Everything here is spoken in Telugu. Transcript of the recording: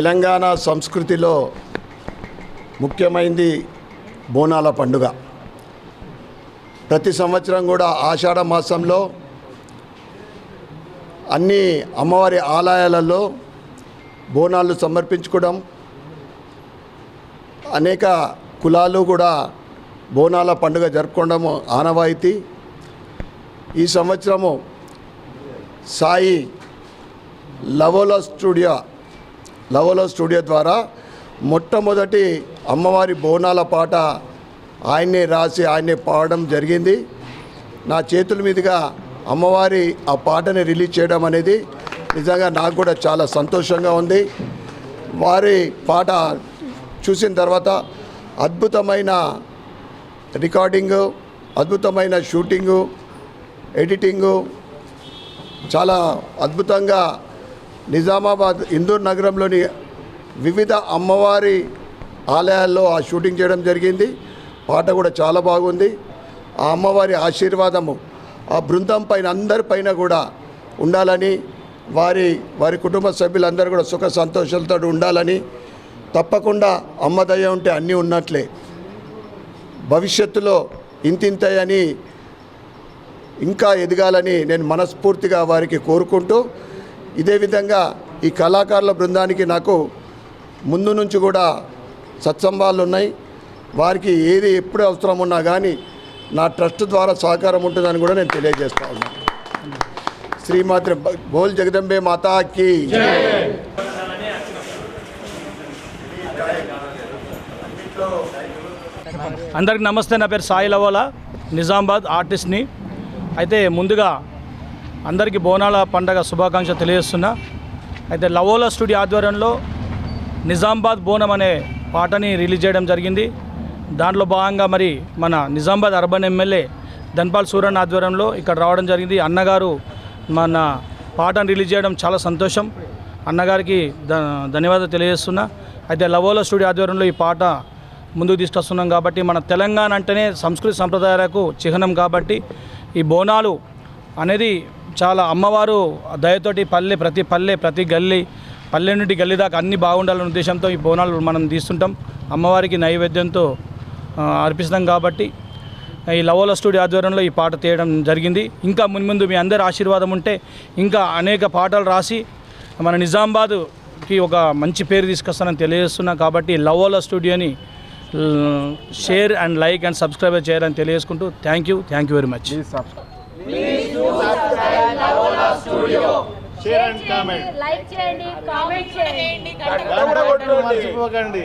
తెలంగాణ సంస్కృతిలో ముఖ్యమైనది బోనాల పండుగ. ప్రతి సంవత్సరం కూడా ఆషాఢ మాసంలో అన్ని అమ్మవారి ఆలయాలలో బోనాలు సమర్పించుకోవడం అనేక కులాలు కూడా బోనాల పండుగ జరుపుకోవడం ఆనవాయితీ. ఈ సంవత్సరము సాయి లవోలో స్టూడియో లవలో స్టూడియో ద్వారా మొట్టమొదటి అమ్మవారి బోనాల పాట ఆయన్నే రాసి ఆయన్నే పాడడం జరిగింది. నా చేతుల మీదుగా అమ్మవారి ఆ పాటని రిలీజ్ చేయడం అనేది నిజంగా నాకు కూడా చాలా సంతోషంగా ఉంది. వారి పాట చూసిన తర్వాత అద్భుతమైన రికార్డింగు అద్భుతమైన షూటింగు ఎడిటింగు చాలా అద్భుతంగా నిజామాబాద్ ఇందూర్ నగరంలోని వివిధ అమ్మవారి ఆలయాల్లో ఆ షూటింగ్ చేయడం జరిగింది. పాట కూడా చాలా బాగుంది. ఆ అమ్మవారి ఆశీర్వాదము ఆ బృందం పైన అందరిపైన కూడా ఉండాలని వారి వారి కుటుంబ సభ్యులందరూ కూడా సుఖ సంతోషాలతో ఉండాలని తప్పకుండా అమ్మదయ్య ఉంటే అన్నీ ఉన్నట్లే. భవిష్యత్తులో ఇంతింతయని ఇంకా ఎదగాలని నేను మనస్ఫూర్తిగా వారికి కోరుకుంటూ ఇదే విధంగా ఈ కళాకారుల బృందానికి నాకు ముందు నుంచి కూడా సత్సంబాలు ఉన్నాయి. వారికి ఏది ఎప్పుడు అవసరం ఉన్నా కానీ నా ట్రస్ట్ ద్వారా సహకారం ఉంటుందని కూడా నేను తెలియజేస్తా ఉన్నాను శ్రీమాత్రి బోల్ జగదంబే మాతాకి అందరికి నమస్తే నా పేరు సాయి లవోలా నిజామాబాద్ ఆర్టిస్ట్ని. అయితే ముందుగా అందరికీ బోనాల పండగ శుభాకాంక్ష తెలియజేస్తున్నా. అయితే లవోలా స్టూడియో ఆధ్వర్యంలో నిజామాబాద్ బోనం అనే పాటని రిలీజ్ చేయడం జరిగింది. దాంట్లో భాగంగా మరి మన నిజామాబాద్ అర్బన్ ఎమ్మెల్యే ధన్పాల్ సూరన్ ఆధ్వర్యంలో ఇక్కడ రావడం జరిగింది. అన్నగారు మన పాటను రిలీజ్ చేయడం చాలా సంతోషం. అన్నగారికి ధన్యవాదాలు తెలియజేస్తున్నా. అయితే లవోలా స్టూడియో ఆధ్వర్యంలో ఈ పాట ముందుకు తీసుకొస్తున్నాం కాబట్టి మన తెలంగాణ అంటేనే సంస్కృతి సంప్రదాయాలకు చిహ్నం కాబట్టి ఈ బోనాలు అనేది చాలా అమ్మవారు దయతోటి పల్లె ప్రతి పల్లె ప్రతి గల్లీ పల్లె నుండి గల్లీ దాకా అన్ని బాగుండాలనే ఉద్దేశంతో ఈ బోనాలు మనం తీస్తుంటాం. అమ్మవారికి నైవేద్యంతో అర్పిస్తాం కాబట్టి ఈ లవోల స్టూడియో ఆధ్వర్యంలో ఈ పాట తీయడం జరిగింది. ఇంకా మున్ముందు మీ అందరి ఆశీర్వాదం ఉంటే ఇంకా అనేక పాటలు రాసి మన నిజామాబాద్కి ఒక మంచి పేరు తీసుకొస్తానని తెలియజేస్తున్నా కాబట్టి Lavola స్టూడియోని share and like and subscribe చేయాలని తెలియజేసుకుంటూ thank you thank you very much. Share and comment like చేయండి కామెంట్ చేయండి. మర్చిపోకండి.